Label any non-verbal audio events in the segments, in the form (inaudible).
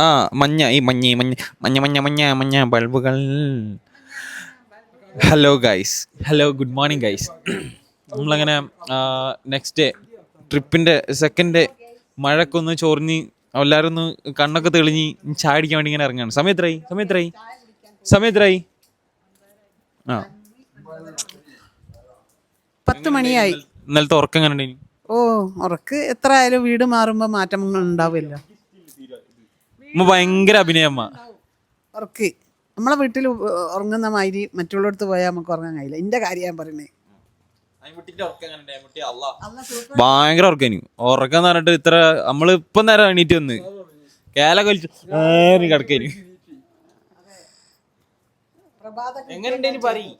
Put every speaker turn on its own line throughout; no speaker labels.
ആ മഞ്ഞ ഈ മഞ്ഞ ഈ മഞ്ഞ മഞ്ഞ മഞ്ഞ മഞ്ഞ മഞ്ഞ ബൾബുകൾ. Hello guys hello good morning guys നമ്മളങ്ങനെ നെക്സ്റ്റ് ഡേ ട്രിപ്പിന്റെ സെക്കൻഡ് ഡേ മഴക്കൊന്ന് ചോറിഞ്ഞ് എല്ലാവരും ഒന്ന് കണ്ണൊക്കെ തെളിഞ്ഞ് ചായ അടിക്കാൻ വേണ്ടി ഇങ്ങനെ ഇറങ്ങാണ്. സമയത്രായി? സമയത്രായി? സമയത്രായി? ആ.
പത്ത് മണിയായി.
ഇന്നലത്തെ ഉറക്കം എങ്ങനെ
ഓ ഉറക്ക് എത്ര ആയാലും വീട് മാറുമ്പോൾ മാറ്റങ്ങൾ ഉണ്ടാവില്ല.
ഉമ്മ ഭയങ്കര അഭിനയമ്മ
ഉറക്ക്. നമ്മളെ വീട്ടിൽ ഉറങ്ങുന്ന മാതിരി മറ്റുള്ളടത്ത് പോയാൽ നമുക്ക് ഉറങ്ങാൻ കഴിയില്ല. എന്റെ കാര്യം ഞാൻ പറയണേ.
ഭയങ്കര ഉറക്കനു. ഉറക്കം പറഞ്ഞിട്ട് ഇത്ര നമ്മൾ ഇപ്പം നേരം എണീറ്റ് വന്ന്. കേല കൊലിച്ചു കിടക്കേനു. എങ്ങനെ പറയും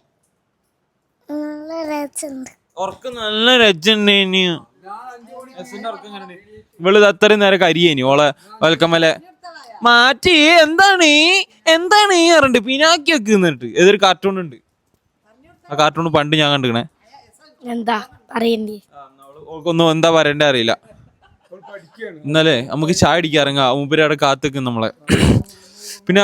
നല്ല രസമുണ്ട്.
ഉറക്കം നല്ല രജുണ്ടേനി ഇവൾ അത്രയും നേരം കരിയേനു. ഓളെ വൽക്കമലെ മാറ്റി എന്താണ് എന്താണ് പറഞ്ഞിട്ട് പിനാക്കി വെക്കുന്നിട്ട് ഏതൊരു കാർട്ടൂൺ ഉണ്ട്? ആ കാർട്ടൂൺ പണ്ട് ഞാൻ കണ്ടിക്കണേ.
എന്താ?
ഓൾക്കൊന്നും എന്താ പറയണ്ടേ അറിയില്ല. ഇന്നലെ നമുക്ക് ചായ അടിക്കാൻ ഇറങ്ങാം. മൂപ്പര് അവിടെ കാത്തുക്കും നമ്മളെ. പിന്നെ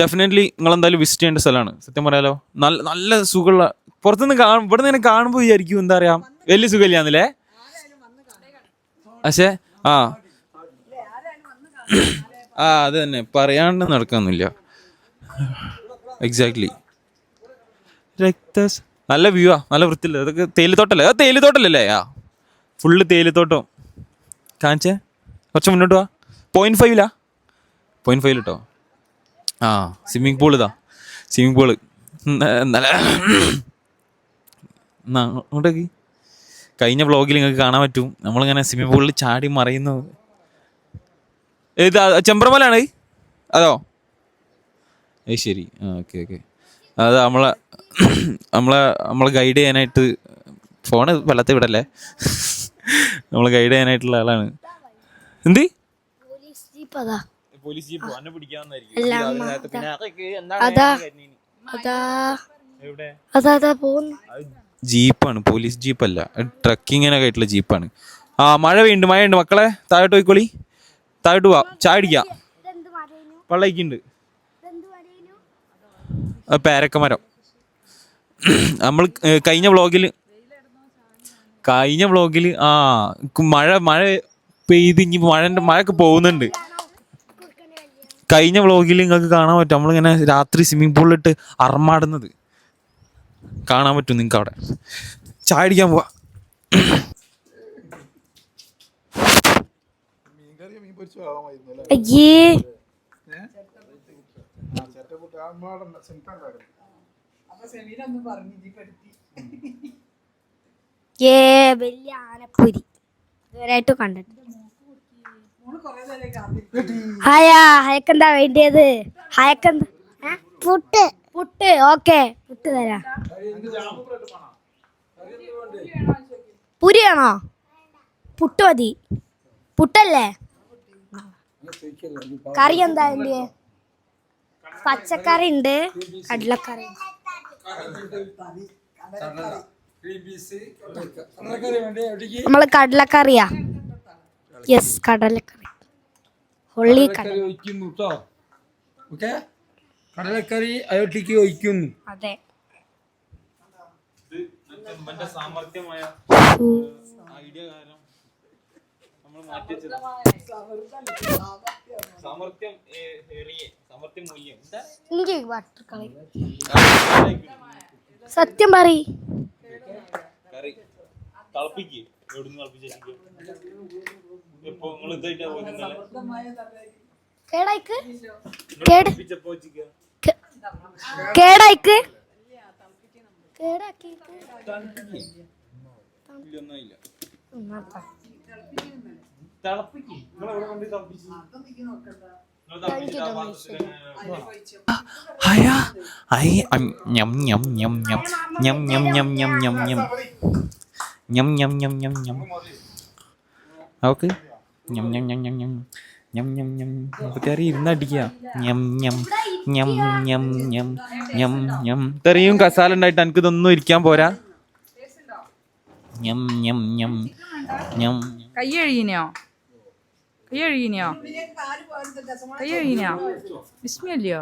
ഡെഫിനറ്റ്ലി നിങ്ങൾ എന്തായാലും വിസിറ്റ് ചെയ്യേണ്ട സ്ഥലമാണ്. സത്യം പറയാലോ. നല്ല നല്ല സുഖമുള്ള പുറത്തുനിന്ന് കാണും ഇവിടെ നിന്ന് കാണുമ്പോൾ വിചാരിക്കും എന്താ പറയാ? വലിയ സുഖമില്ലാന്നല്ലേ? പക്ഷേ ആ. ആ അത് തന്നെ. പറയാണ്ട് നടക്കാന്നില്ല എക്സാക്ട്ലി രക്ത നല്ല വ്യൂ ആ. നല്ല വൃത്തിയില്ല? അതൊക്കെ തേയിലത്തോട്ടല്ലേ? അത് തേയിലത്തോട്ടല്ലേ ആ. ഫുള്ള് തേയിലത്തോട്ടം. കാണിച്ചേ? കുറച്ച് മുന്നോട്ട് വാ. പോയിന്റ് ഫൈവിലാ പോയിന്റ് ഫൈവിൽ കേട്ടോ ആ സ്വിമ്മിങ് പൂൾ ഇതാ. സ്വിമ്മിങ് പൂൾ നല്ല എന്നാ അങ്ങോട്ടേക്ക്. കഴിഞ്ഞ വ്ളോഗിൽ നിങ്ങൾക്ക് കാണാൻ പറ്റും. നമ്മളിങ്ങനെ സ്വിമ്മിങ് പൂളിൽ ചാടി മറയുന്നു. ഇത് ചെമ്പ്രമലാണ് അതോ? ഏ ശരി. ആ ഓക്കെ ഓക്കെ. അത് നമ്മളെ നമ്മളെ നമ്മളെ ഗൈഡ് ചെയ്യാനായിട്ട് ഫോണ് വല്ലത്തെ വിടല്ലേ നമ്മൾ ഗൈഡ് ചെയ്യാനായിട്ടുള്ള ആളാണ്. എന്തി?
പോലീസ് ജീപ്പ് അതാ.
Police jeep. അന്നെ ജീപ്പാണ് പോലീസ് ജീപ്പല്ല. ട്രക്കിങ്ങിനൊക്കെ ആയിട്ടുള്ള ജീപ്പാണ്. ആ മഴ പെയ്യുണ്ട് മഴയുണ്ട് മക്കളെ താഴോട്ട് പോയിക്കോളി. താഴോട്ട് ചാടിക്ക. ചായ അടിക്കാം മരം. പേരക്കമരം നമ്മൾ കഴിഞ്ഞ വ്ളോഗിൽ കഴിഞ്ഞ വ്ളോഗിൽ ആ മഴ മഴ പെയ്ത് ഇനി മഴ മഴയൊക്കെ പോകുന്നുണ്ട്. കഴിഞ്ഞ വ്ളോഗിൽ നിങ്ങൾക്ക് കാണാൻ പറ്റും. നമ്മളിങ്ങനെ രാത്രി സ്വിമ്മിംഗ് പൂളിലിട്ട് അറമാടുന്നത് കാണാൻ പറ്റും നിങ്ങൾക്ക് അവിടെ. ചായ അടിക്കാൻ പോവാ.
അയ്യേ. ഏ? വലിയ ആനപ്പുരി. ഇതുവരായിട്ടും കണ്ടിട്ട് ഹായാ ഹയക്കെന്താ വേണ്ടിയത്? ഹയക്കെന്താ? പുട്ട്. പുട്ട് ഓക്കെ. പുട്ട് തരാം. പുരിയാണോ പുട്ട് മതി. പുട്ടല്ലേ? കറി എന്താ വേണ്ടിയേ പച്ചക്കറി ഉണ്ട്. കടലക്കറി. ഉണ്ട്. നമ്മൾ കടലക്കറിയാ. യെസ് കടലക്കറി. ഉള്ളി
കടലക്കറി അയോട്ടിക്ക് ഒഴിക്കുന്നു.
അതെ.
സാമർത്ഥ്യമായ
ഉം.
ഐഡിയ കാരണം നമ്മൾ മാറ്റി സാമർത്ഥ്യം ഏറിയ സാമർത്ഥ്യം മൂല്യം. എന്താ?
ഇഞ്ചി വാട്ടർ കളി സത്യം പറ
കറി. തിളപ്പിക്ക്. എവിടുന്ന് തിളപ്പിച്ചു ഇപ്പൊ നിങ്ങൾ ഇതായിട്ടാ പോകുന്നല്ലേ
കേടായിക്ക്? കേട്. കേടായിക്ക്? കേടാക്കി.
ഇല്ലൊന്നും ഇല്ല ഹയാ ഐ ഞം ഞം ഞം ഞം ഞം ഞം ഞം ഞം ഞം ഞം ഞം ഞം ഞം ഞം ഞം ഓക്കെ ഞം ഞം ഞം ഞം ഞം ഞം ഞം ഞം കയറി ഇരുന്നടിക്കുക ഞം ഞം ഞം ഞം ഞം ഞം ഞം ഇത്രയും കസാല ഉണ്ടായിട്ട് എനിക്ക് ഇതൊന്നും ഇരിക്കാൻ പോരാ ഞം ഞം ഞം ഞം
കൈ കഴുകിനോ കൈ കഴുകിനോ കൈ കഴുകിനോ വിസ്മയല്ലയോ?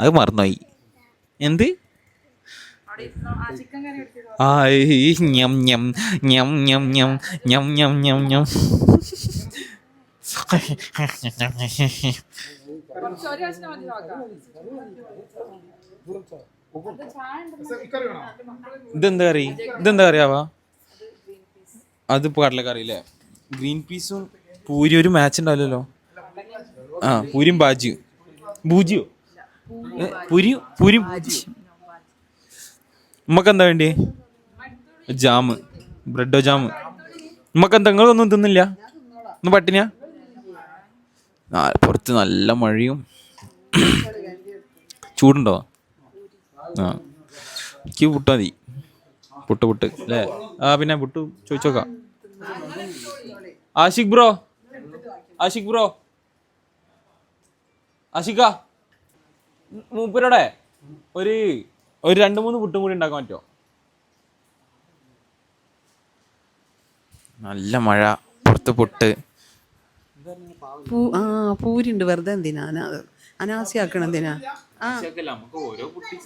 അത് മറന്നോയി എന്ത്? ആ ഈ ഞം ഞം ഞം ഞം ഞം ഞം ഞം ഞം ഞം. ഇതെന്താ കറി? ഇതെന്താ കറിയാവാ? അതിപ്പോ കടലക്കറി അല്ലേ? ഗ്രീൻ പീസും പൂരി ഒരു മാച്ച് ഉണ്ടാവില്ലല്ലോ? ആ പൂരിയും ബാജിയും. ബൂജിയോ? പൂരി പൂരി നമുക്ക് എന്താ വേണ്ടി ജാമ് ബ്രെഡോ ജാമ് നമുക്ക് എന്താ നിങ്ങളൊന്നും തിന്നില്ല? ഒന്ന് പട്ടിനിയാ പുറത്ത് നല്ല മഴയും. ചൂടുണ്ടോ? ആ. എനിക്ക് പുട്ടാ മതി. പുട്ട് പുട്ട്. അല്ലേ? ആ പിന്നെ പുട്ട് ചോദിച്ചോക്കാം. ആഷിഖ് ബ്രോ. ആഷിഖ് ബ്രോ. ആഷിഖ. മൂപ്പരോടെ ഒരു ഒരു രണ്ട് മൂന്ന് പുട്ടും കൂടി ഉണ്ടാക്കാൻ പറ്റുമോ നല്ല മഴ പുറത്ത് പുട്ട്.
ആ പൂരിണ്ട് വെറുതെ എന്തിനാ? അനാസിയാക്കണം എന്തിനാ? ആ.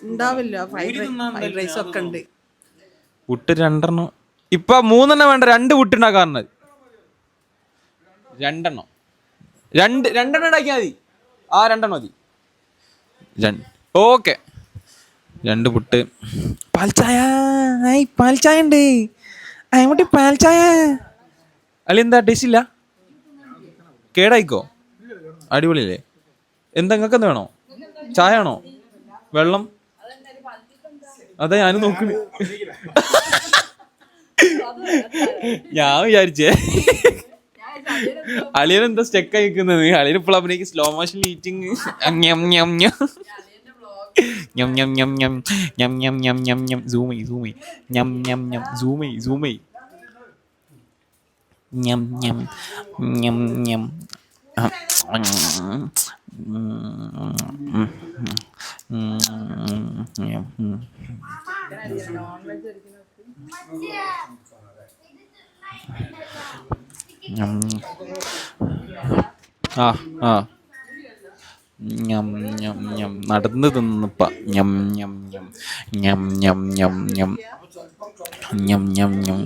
ഉണ്ടാവില്ല. ഫ്രൈഡ് റൈസ് ഒക്കെ ഉണ്ട്.
പുട്ട് രണ്ടെണ്ണം. ഇപ്പൊ മൂന്നെണ്ണം വേണ്ട രണ്ട് പുട്ട് ഉണ്ടാക്കാറുണ്ട് രണ്ടെണ്ണം. രണ്ട് രണ്ടെണ്ണം ഉണ്ടാക്കിയാൽ മതി. ആ രണ്ടെണ്ണം മതി. ഓക്കെ. രണ്ട് പുട്ട്. പാൽച്ചായ പാൽച്ചായ ഉണ്ട്. അങ്ങോട്ട് പാൽച്ചായ അല്ല എന്താ ടേസ്റ്റ് ഇല്ല? കേടായിക്കോ? അടിപൊളിയല്ലേ? എന്താ നിങ്ങൾക്ക് എന്ത് വേണോ? ചായ ആണോ വെള്ളം? അതെ ഞാനും നോക്കണ്. (laughs) ഞാൻ വിചാരിച്ചേ. അളിയൻ എന്താ സ്റ്റെക്ക് അയക്കുന്നത് അളിയൻ ഇപ്പോൾ അഭിനയിക്ക്. സ്ലോ മോഷൻ ഈറ്റിംഗ് ഞം ഞം ഞം ഞം ഞം ഞം ഞം ഞം ഞം ഞം ഞം ഞം സൂമി സൂമി ഞം ഞം ഞം സൂമി സൂമി ഞം ഞം ഞം ഞം. ഞം. ആ ആ. ഞം ഞം ഞം. നടന്ന് തിന്നപ്പ ഞം ഞം ഞം. ഞം ഞം ഞം ഞം. ഞം ഞം ഞം.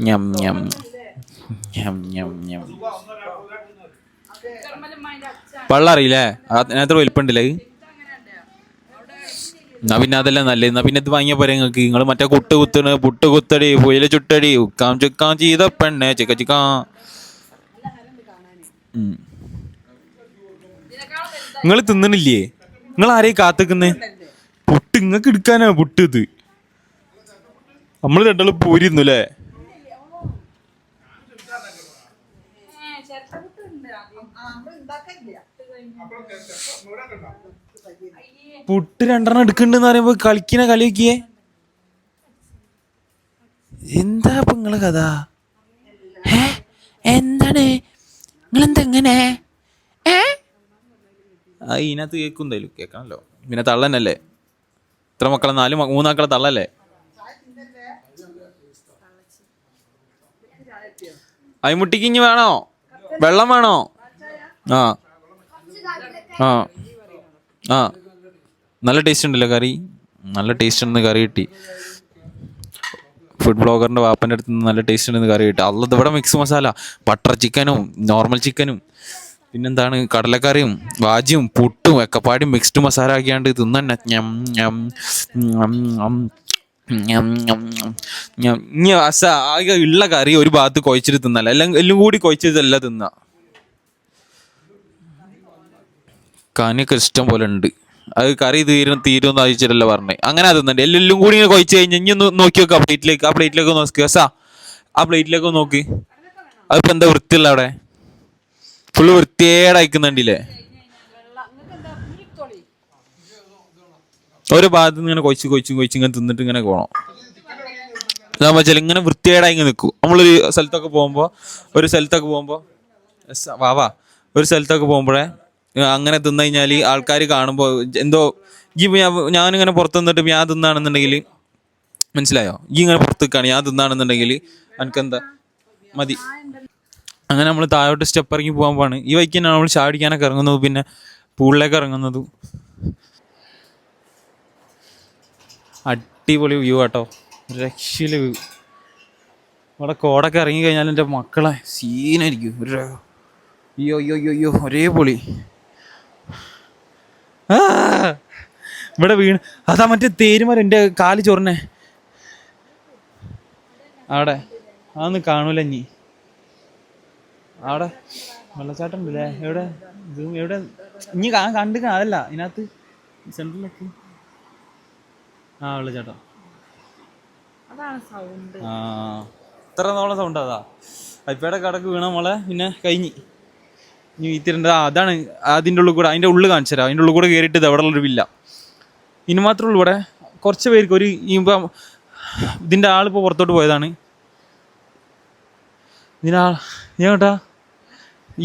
ഞം ഞം. ഞം ഞം ഞം. വെള്ളം അതിനകത്ത് വലിപ്പുണ്ടല്ലേ? എന്നാ പിന്നെ അതല്ല നല്ലത്. എന്നാ പിന്നെ ഇത് വാങ്ങിയ പോരെ നിങ്ങൾക്ക്. നിങ്ങൾ മറ്റേ കുട്ട് കുത്തണ് പുട്ട് കുത്തടി പുയൽ ചുട്ടടി ഉക്കാം ചുക്കാം ചെയ്ത പെണ്ണെ ചിക്ക ചിക്കാ. നിങ്ങൾ തിന്നണില്ലേ? നിങ്ങൾ ആരെയും കാത്തിക്കുന്നേ? പുട്ട് നിങ്ങൾക്ക് എടുക്കാനാ പുട്ട് ഇത്. നമ്മൾ രണ്ടാളും പൂരിന്നു അല്ലേ പുട്ട് രണ്ടെണ്ണം എടുക്കണ്ടെന്ന് പറയുമ്പോ കളിക്കണ കളി നോക്കിയേ. എന്താ ഇപ്പൊ കഥ? ഏ? എന്താണ്? നിങ്ങൾ എങ്ങനെ ഏ? ആ ഇതിനകത്ത് കേൾക്കും എന്തായാലും. കേൾക്കണല്ലോ പിന്നെ തള്ളനല്ലേ? ഇത്ര മക്കളെ നാല് മൂന്നാക്കളെ തള്ളല്ലേ? അയിമുട്ടിക്ക് ഇനി വേണോ? വെള്ളം വേണോ? ആ. ആ. ആ. നല്ല ടേസ്റ്റ് ഉണ്ടല്ലോ കറി. നല്ല ടേസ്റ്റ് ഉണ്ടെന്ന് കറി കിട്ടി. ഫുഡ് ബ്ലോഗറിന്റെ വാപ്പന്റെ അടുത്ത് നിന്ന് നല്ല ടേസ്റ്റ് ഉണ്ടെന്ന് കറി കിട്ടി. അള്ളത് ഇവിടെ മിക്സ് മസാല. ബട്ടർ ചിക്കനും നോർമൽ ചിക്കനും പിന്നെന്താണ്? കടലക്കറിയും വാജിയും പുട്ടും ഒക്കെപ്പാടി മിക്സ്ഡ് മസാല ആക്കിയാണ്ട് തിന്നെ ഇനി അസ ആകെ ഉള്ള കറി ഒരു ഭാഗത്ത് കുഴച്ചിട്ട് തിന്നല്ല. എല്ലാം എല്ലാം കൂടി കുഴച്ചിട്ടല്ല തിന്ന. കാനൊക്കെ ഇഷ്ടം പോലെ ഉണ്ട്. അത് കറി തീരും തീരുമെന്ന് അയച്ചിട്ടല്ല പറഞ്ഞേ. അങ്ങനെ അതുന്നുണ്ട് എല്ലാം കൂടി ഇങ്ങനെ കുഴച്ച് കഴിഞ്ഞ് ഇനി ഒന്ന് നോക്കി നോക്കാം ആ പ്ലേറ്റിലേക്ക് ആ പ്ലേറ്റിലേക്ക് നോക്കി. സാ ആ പ്ലേറ്റിലേക്ക് നോക്കി. അതിപ്പോ എന്താ വൃത്തിയുള്ള അവിടെ? ഫുള്ള് വൃത്തിയേടെ അയക്കുന്നുണ്ടല്ലേ ഒരു ഭാഗത്ത് ഇങ്ങനെ കൊച്ചു കൊച്ചു കൊച്ചു ഇങ്ങനെ തിന്നിട്ട് ഇങ്ങനെ പോകണം എന്താ വെച്ചാൽ ഇങ്ങനെ വൃത്തിയേടായി ഇങ്ങനെ നിൽക്കും. നമ്മളൊരു സ്ഥലത്തൊക്കെ പോകുമ്പോൾ ഒരു സ്ഥലത്തൊക്കെ പോകുമ്പോൾ വാ വാ. ഒരു സ്ഥലത്തൊക്കെ പോകുമ്പോഴേ അങ്ങനെ തിന്നു കഴിഞ്ഞാൽ ആൾക്കാർ കാണുമ്പോൾ എന്തോ ഈ ഞാനിങ്ങനെ പുറത്ത് നിന്നിട്ട് ഞാൻ തിന്നാണെന്നുണ്ടെങ്കിൽ മനസ്സിലായോ? ഈ ഇങ്ങനെ പുറത്ത് നിൽക്കുകയാണ് ഞാൻ തിന്നാണെന്നുണ്ടെങ്കിൽ എനിക്കെന്താ മതി. അങ്ങനെ നമ്മൾ താഴോട്ട് സ്റ്റെപ്പ് ഇറങ്ങി പോകാൻ പോവാണ്. ഈ വൈക്ക് തന്നെയാണ് നമ്മൾ ചാടിക്കാനൊക്കെ ഇറങ്ങുന്നത് പിന്നെ പൂളിലേക്ക് ഇറങ്ങുന്നതും. അടിപൊളി വ്യൂ കേട്ടോ രക്ഷയിലെ വ്യൂ ഇവിടെ കോടൊക്കെ ഇറങ്ങി കഴിഞ്ഞാൽ എന്റെ മക്കളെ സീനായിരിക്കും. ഒരു അയ്യോ അയ്യോ അയ്യോ ഒരേ പൊളി! ഇവിടെ വീണ്. അതാ മറ്റേ തേരുമാർ എന്റെ കാൽ ചൊറിനെ അവിടെ അതൊന്നും കാണൂല ഇനി. അവിടെ വെള്ളച്ചാട്ടം ഉണ്ടല്ലേ എവിടെ? എവിടെ? ഇനി കണ്ടു അതല്ല ഇതിനകത്ത് സെൻട്രലൊക്കെ ആ വെള്ളച്ചാട്ടം. ആ. ഇത്ര നോളം സൗണ്ട് അതാ. അപ്പയുടെ കടക്ക് വീണ മോളെ. പിന്നെ കഴിഞ്ഞ്. ഇനി വീത്തിരണ്ട അതാണ് അതിന്റെ ഉള്ളിൽ കൂടെ അതിന്റെ ഉള്ളിൽ കാണിച്ചു തരാം അതിന്റെ ഉള്ളിൽ കൂടെ കയറിയിട്ട് ഇത് അവിടെ ഉള്ളൊരു വില്ല. ഇനി മാത്രമേ ഉള്ളൂ ഇവിടെ. കുറച്ച് പേർക്ക് ഒരു ഇപ്പം ഇതിന്റെ ആളിപ്പോൾ പുറത്തോട്ട് പോയതാണ്. ഇതിന്റെ ആൾ ഞാൻ കേട്ടാ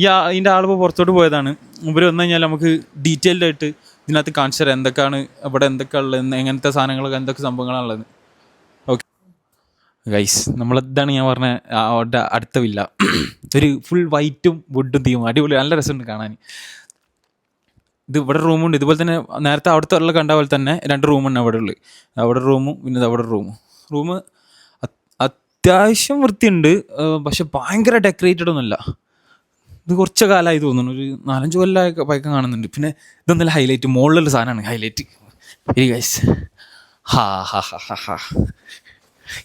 ഈ ഇതിന്റെ ആളിപ്പോൾ പുറത്തോട്ട് പോയതാണ്. മുമ്പിൽ വന്നു കഴിഞ്ഞാൽ നമുക്ക് ഡീറ്റെയിൽഡായിട്ട് ഇതിനകത്ത് കാണിച്ചു തരാം എന്തൊക്കെയാണ് അവിടെ എന്തൊക്കെ ഉള്ളത്? എങ്ങനത്തെ സാധനങ്ങളൊക്കെ എന്തൊക്കെ സംഭവങ്ങളാണ് ഉള്ളത്? ഗൈസ് നമ്മളിതാണ് ഞാൻ പറഞ്ഞ? അവിടെ അടുത്ത വില്ല. ഒരു ഫുൾ വൈറ്റും വുഡും തീയും. അടിപൊളി നല്ല രസമുണ്ട് കാണാൻ. ഇത് ഇവിടെ റൂമുണ്ട് ഇതുപോലെ തന്നെ നേരത്തെ അവിടുത്തെ ഉള്ള കണ്ട പോലെ തന്നെ രണ്ട് റൂമുണ്ട് അവിടെ ഉള്ളത് അവിടെ റൂമും പിന്നെ അവിടെ റൂമും റൂം അത്യാവശ്യം വൃത്തിയുണ്ട്. പക്ഷെ ഭയങ്കര ഡെക്കറേറ്റഡ് ഒന്നുമല്ല. ഇത് കുറച്ച് കാലമായി തോന്നുന്നു. ഒരു നാലഞ്ച് കൊല്ലമായി പൈക്കം കാണുന്നുണ്ട്. പിന്നെ ഇതൊന്നല്ല ഹൈലൈറ്റ് മുകളിലുള്ള സാധനമാണ് ഹൈലൈറ്റ് വെരി ഗൈസ് ഹാ ഹാ ഹാ ഹാ ഹാ.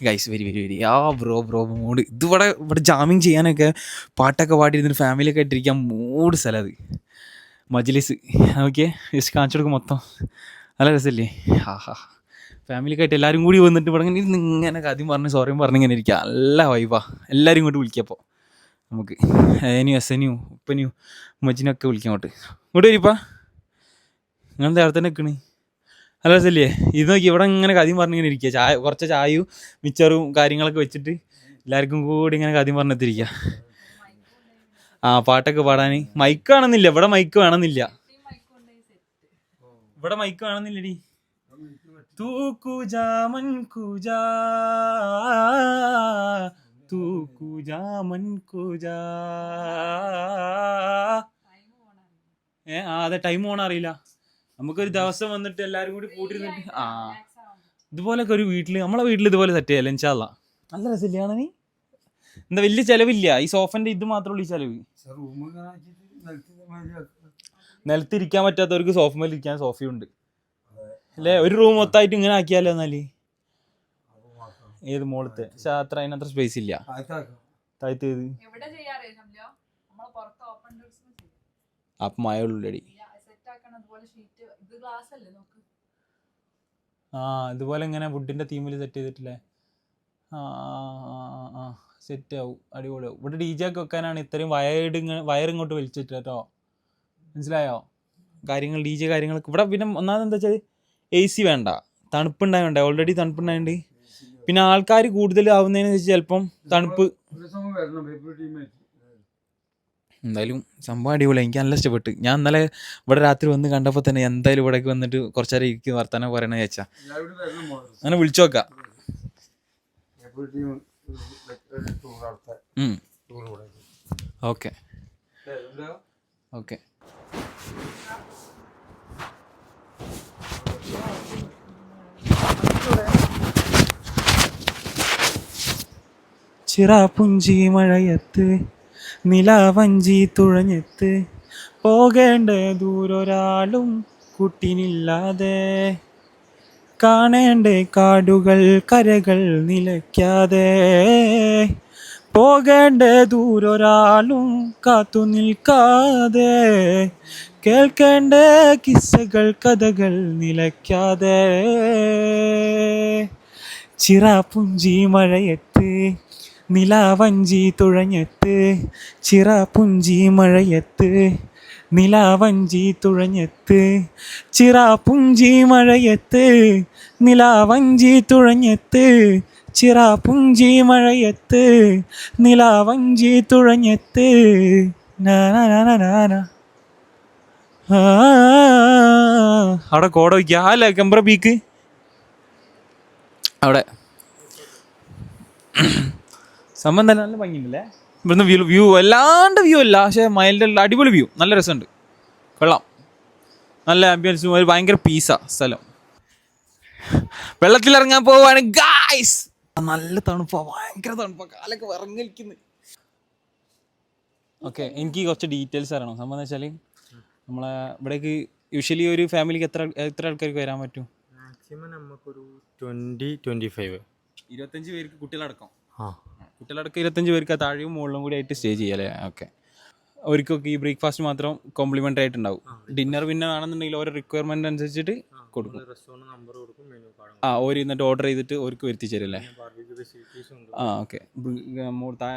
Guys very very very. ആ ബ്രോ ബ്രോ മൂഡ് ഇതിവിടെ ഇവിടെ ജാമിങ് ചെയ്യാനൊക്കെ പാട്ടൊക്കെ പാടിയിരുന്നിട്ട് ഫാമിലിയൊക്കെ ആയിട്ടിരിക്കാൻ മൂഡ് സ്ഥലം അത്. മജ്ലിസ് ഓക്കെ ജസ്റ്റ് കാണിച്ചു കൊടുക്കും മൊത്തം. നല്ല രസമല്ലേ? ഹാ ഹാ ഫാമിലിയൊക്കെ ആയിട്ട് എല്ലാവരും കൂടി വന്നിട്ട് ഇവിടെ ഇങ്ങനെ ഇങ്ങനെ കഥയും പറഞ്ഞ് സോറിയും പറഞ്ഞ് ഇങ്ങനെ ഇരിക്കുക നല്ല വൈബാ എല്ലാവരും ഇങ്ങോട്ട് വിളിക്കപ്പോൾ നമുക്ക് ഏനിയും എസനിയും ഉപ്പനിയും മജിനൊക്കെ വിളിക്കാം അങ്ങോട്ട്. ഇങ്ങോട്ട് വരിപ്പാ. നേരത്തെ തന്നെ നിൽക്കണേ. നല്ല രസമല്ലേ ഇത് നോക്കി ഇവിടെ ഇങ്ങനെ കഥയും പറഞ്ഞിങ്ങനെ ഇരിക്കുക. ചായ കുറച്ച് ചായയും മിച്ചറും കാര്യങ്ങളൊക്കെ വെച്ചിട്ട് എല്ലാവർക്കും കൂടി ഇങ്ങനെ കഥയും പറഞ്ഞെത്തിരിക്കുക ആ പാട്ടൊക്കെ പാടാൻ. മൈക്ക് വേണമെന്നില്ല ഇവിടെ മൈക്ക് വേണമെന്നില്ല. ഇവിടെ മൈക്ക് വേണമെന്നില്ലടി ഏ അതെ ടൈം ഓണറിയില്ല നമുക്കൊരു ദിവസം വന്നിട്ട് എല്ലാരും കൂടി കൂട്ടിരുന്നിട്ട് ആ. ഇതുപോലൊക്കെ ഒരു വീട്ടിൽ നമ്മളെ വീട്ടിൽ ഇതുപോലെ സെറ്റ് ചെയ്യാം ഇൻഷാല്ല നല്ല രസമില്ലാണ് നീ? എന്താ വലിയ ചെലവില്ല. ഈ സോഫന്റെ ഇത് മാത്രമേ ഉള്ളൂ ഈ ചെലവ്. നിലത്തിരിക്കാൻ പറ്റാത്തവർക്ക് സോഫ മേൽ ഇരിക്കാൻ സോഫയുണ്ട്. അല്ലേ? ഒരു റൂം മൊത്തമായിട്ട് ഇങ്ങനെ ആക്കിയാലോ എന്നാൽ? ഏത് മോളത്തെ? പക്ഷെ അത്ര അതിനത്ര സ്പേസ് ഇല്ല. താഴത്ത് ഏത്? അപ്പം മഴ ഉള്ളടി
ഇത് ഗ്ലാസ് അല്ലേ നോക്ക്?
ആ ഇതുപോലെ ഇങ്ങനെ വുഡിന്റെ തീമിൽ സെറ്റ് ചെയ്തിട്ടില്ലേ? ആ സെറ്റ് ആവും അടിപൊളിയാവും. ഇവിടെ ഡി ജെ ഒക്കെ വെക്കാനാണ് ഇത്രയും വയർഡ് ഇങ്ങനെ വയർ ഇങ്ങോട്ട് വലിച്ചിട്ട് കേട്ടോ മനസ്സിലായോ? കാര്യങ്ങൾ ഡി ജെ കാര്യങ്ങളൊക്കെ. ഇവിടെ പിന്നെ ഒന്നാമത് എന്താ വെച്ചാൽ എ സി വേണ്ട. തണുപ്പുണ്ടായോണ്ട്. ഓൾറെഡി തണുപ്പുണ്ടായോണ്ട് പിന്നെ ആൾക്കാർ കൂടുതൽ ആവുന്നതിനനുസരിച്ച് ചിലപ്പം തണുപ്പ് എന്തായാലും സംഭവം അടിപൊളി. എനിക്ക് നല്ല ഇഷ്ടപ്പെട്ടു. ഞാൻ ഇന്നലെ ഇവിടെ രാത്രി വന്ന് കണ്ടപ്പോൾ തന്നെ എന്തായാലും ഇവിടേക്ക് വന്നിട്ട് കുറച്ചേരം ഇരിക്കും വർത്താനം പറയണ
ചേച്ചാ.
അങ്ങനെ വിളിച്ചു നോക്കാം. ഓക്കെ. ഓക്കെ. ചിറാപുഞ്ചി മഴയത്ത് നിലാവഞ്ചി തുഴഞ്ഞെത്ത് പോകേണ്ട ദൂരൊരാളും കുട്ടിനില്ലാതെ. കാണേണ്ട കാടുകൾ കരകൾ നിലയ്ക്കാതെ. പോകേണ്ട ദൂരൊരാളും കാത്തു നിൽക്കാതെ. കേൾക്കേണ്ട കിസ്സകൾ കഥകൾ നിലയ്ക്കാതെ. ചിറാപുഞ്ചി മഴയത്ത് നിലാവഞ്ചി തുഴഞ്ഞെത്ത് ചിറാപുഞ്ചി മഴയത്ത്. നിലാവഞ്ചി തുഴഞ്ഞെത്ത് ചിറാപുഞ്ചി മഴയത്ത്. നിലാവഞ്ചി തുഴഞ്ഞെത്ത് ചിറാപുഞ്ചി മഴയത്ത്. നിലാവഞ്ചി തുഴഞ്ഞെത്ത്. അവിടെ കോട വയ്ക്കുക കമ്പ്ര ബീക്ക് അവിടെ. സംഭവം തന്നെ നല്ല ഭംഗിയുണ്ടല്ലേ? ഇവിടുന്ന് വ്യൂ വ്യൂ വല്ലാണ്ട് വ്യൂ അല്ല പക്ഷേ മയിലിന്റെ അടിപൊളി വ്യൂ നല്ല രസമുണ്ട്. കൊള്ളാം. നല്ല ആംബിയൻസും ഒരു ഭയങ്കര പീസാ സ്ഥലം. വെള്ളത്തിലിറങ്ങാൻ പോവാണ് ഗായ്സ് നല്ല തണുപ്പാ ഭയങ്കര തണുപ്പാ. കാലൊക്കെ വിറങ്ങലിക്കുന്നു. ഓക്കെ എനിക്ക് കുറച്ച് ഡീറ്റെയിൽസ് അറിയണം. സംഭവം വെച്ചാൽ നമ്മളെ ഇവിടേക്ക് യൂഷ്വലി ഒരു ഫാമിലിക്ക് എത്ര എത്ര ആൾക്കാർക്ക് വരാൻ പറ്റും?
മാക്സിമം നമുക്കൊരു ട്വന്റി ട്വന്റി ഫൈവ്
ഇരുപത്തഞ്ച് പേർക്ക് കുട്ടികളടക്കം.
ആ.
കുട്ടികളടക്കം ഇരുപത്തഞ്ച് പേർക്ക് ആ താഴെയും മുകളിലും കൂടി ആയിട്ട് സ്റ്റേ ചെയ്യാം അല്ലേ? ഓക്കെ. അവർക്കൊക്കെ ഈ ബ്രേക്ക്ഫാസ്റ്റ് മാത്രം കോംപ്ലിമെന്ററി ആയിട്ടുണ്ടാവും. ഡിന്നർ പിന്നെ ആണെന്നുണ്ടെങ്കിൽ ഓരോ റിക്വയർമെന്റ് അനുസരിച്ചിട്ട് കൊടുക്കും. ആ ഓര് എന്നിട്ട് ഓർഡർ ചെയ്തിട്ട് അവർക്ക് വരുത്തി തരില്ലേ
ബാർബിക്യൂ ഫെസിലിറ്റീസും ഉണ്ട്.
ആ ഓക്കെ.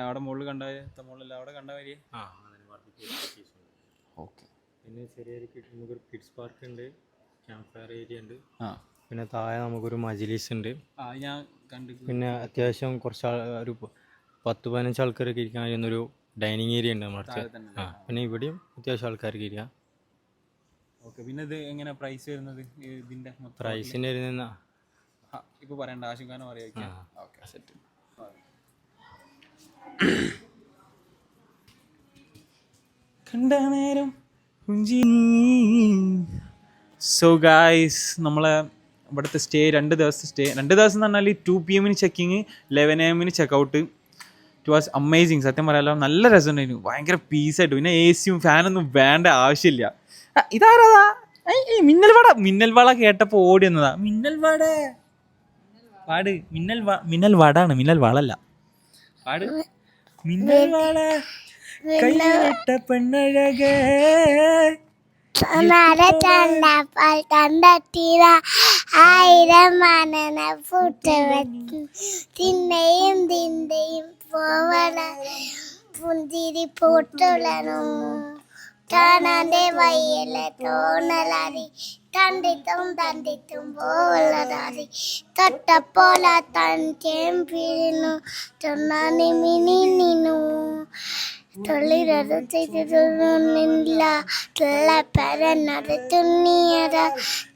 അവിടെ മുകളിൽ കണ്ട മുകളിൽ അവിടെ കണ്ട വരിക ഓക്കെ.
പിന്നെ ചെറിയൊരു നമുക്കൊരു കിഡ്സ് പാർക്ക് ഉണ്ട്. ക്യാമ്പ് ഫയർ ഏരിയ ഉണ്ട്.
ആ.
പിന്നെ താഴെ നമുക്കൊരു മജിലീസ് ഉണ്ട്.
ഞാൻ കണ്ടു
പിന്നെ അത്യാവശ്യം കുറച്ച് ഒരു പത്ത് പതിനഞ്ച് ആൾക്കാരൊക്കെ ഇരിക്കാൻ കഴിയുന്നൊരു ഡൈനിങ് ഏരിയ ഉണ്ട് നമ്മുടെ അടുത്ത്. ആ പിന്നെ ഇവിടെയും അത്യാവശ്യം ആൾക്കാർക്ക് ഇരിക്കാം.
ഓക്കെ പിന്നെ ഇത് എങ്ങനെ പ്രൈസ് വരുന്നത്? ഇതിന്റെ
പ്രൈസിന്റെ വരുന്ന
ഇപ്പൊ പറയണ്ട ആശങ്കാനം അറിയാം
ആ.
ഓക്കെ. സെറ്റ് കണ്ട നേരം സോ ഗായ്സ് നമ്മളെ ഇവിടുത്തെ സ്റ്റേ രണ്ട് ദിവസത്തെ സ്റ്റേ രണ്ട് ദിവസം എന്ന് പറഞ്ഞാൽ ടു പി എമ്മിന് ചെക്കിങ് ലെവൻ എ എമ്മിന് ചെക്കൗട്ട് ഇറ്റ് വാസ് അമേസിങ് സത്യം പറയാലോ നല്ല രസമുണ്ടായിരുന്നു ഭയങ്കര പീസായിട്ട് പിന്നെ എ സിയും ഫാനൊന്നും വേണ്ട ആവശ്യമില്ല. ഇതാരതാ മിന്നൽവാട. മിന്നൽവാള കേട്ടപ്പോൾ ഓടി വന്നതാ. മിന്നൽ വാട പാട് മിന്നൽ മിന്നൽ വാടാണ് മിന്നൽ വാളല്ല പാട് മിന്നൽ വാള കൈയിട്ട പെണ്ണഴക
കണ്ടെത്തിയ ആയിരം മനന போவன. புந்திரி போட்டுள்ளனும் தானாண்டே வயல தோணலாரி. தண்டித்தும் தண்டித்தும் போவலராரி. தொட்ட போல தன் தேம்பினும் சொன்னானி மினி நினும் தொழிலது செய்து நில்லா நல்ல பெற நடு துண்ணியரா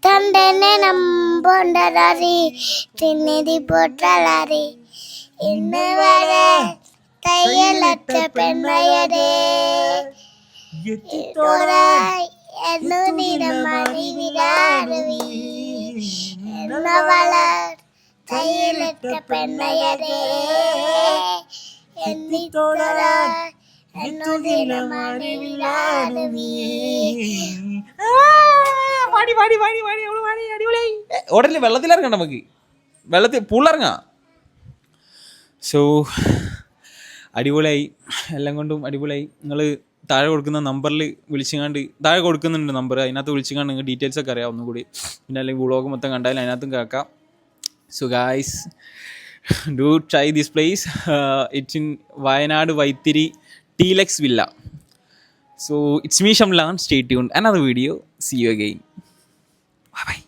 தண்டனை நம்போண்டராரி பின்னதி போட்டலாரி ഇന്ന് വരെ തയ്യലറ്റ പെണ്ണയരേ എന്നു നിരമണി വിരാറുവി എന്നവള തയ്യലറ്റ പെണ്ണയരേ എന്നിത്തോറ എന്നു നിരമണി വിരാറുവി
പാടി പാടി പാടി പാടി അവൾ പാടി അടിപൊളിയായി. ഉടനെ വെള്ളത്തിലിറങ്ങാം നമുക്ക് വെള്ളത്തിൽ പൂളിറങ്ങാം സോ അടിപൊളിയായി. എല്ലാം കൊണ്ടും അടിപൊളിയായി. നിങ്ങൾ താഴെ കൊടുക്കുന്ന നമ്പറിൽ വിളിച്ചുകാണ്ട് താഴെ കൊടുക്കുന്നുണ്ട് നമ്പർ അതിനകത്ത് വിളിച്ചുകാണ്ട് നിങ്ങൾക്ക് ഡീറ്റെയിൽസ് ഒക്കെ അറിയാം ഒന്നുകൂടി. പിന്നെ അല്ലെങ്കിൽ വ്ളോഗ് മൊത്തം കണ്ടാലും അതിനകത്തും കേൾക്കാം. So guys do try this place it's in Wayanad Vythiri ടീലക്സ് villa so it's me Shamlan. Stay tuned. Another video see you again bye.